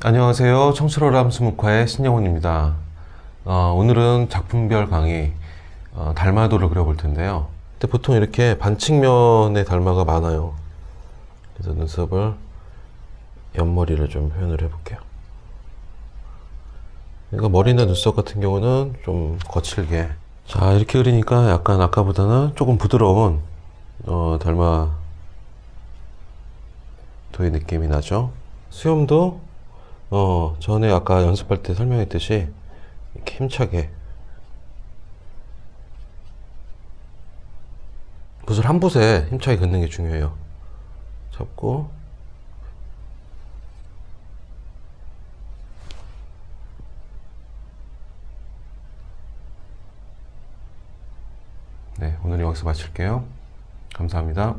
안녕하세요. 청출어람 수묵화의 신영훈입니다. 어, 오늘은 작품별 강의 어, 달마도를 그려볼 텐데요. 근데 보통 이렇게 반측면의 달마가 많아요. 그래서 눈썹을 옆머리를 좀 표현을 해볼게요. 그러니까 머리나 눈썹 같은 경우는 좀 거칠게. 자 이렇게 그리니까 약간 아까보다는 조금 부드러운 어, 달마 도의 느낌이 나죠. 수염도 어 전에 아까 연습할 때 설명했듯이 이렇게 힘차게 붓을 한 붓에 힘차게 긋는 게 중요해요. 잡고 네 오늘 여기서 마칠게요. 감사합니다.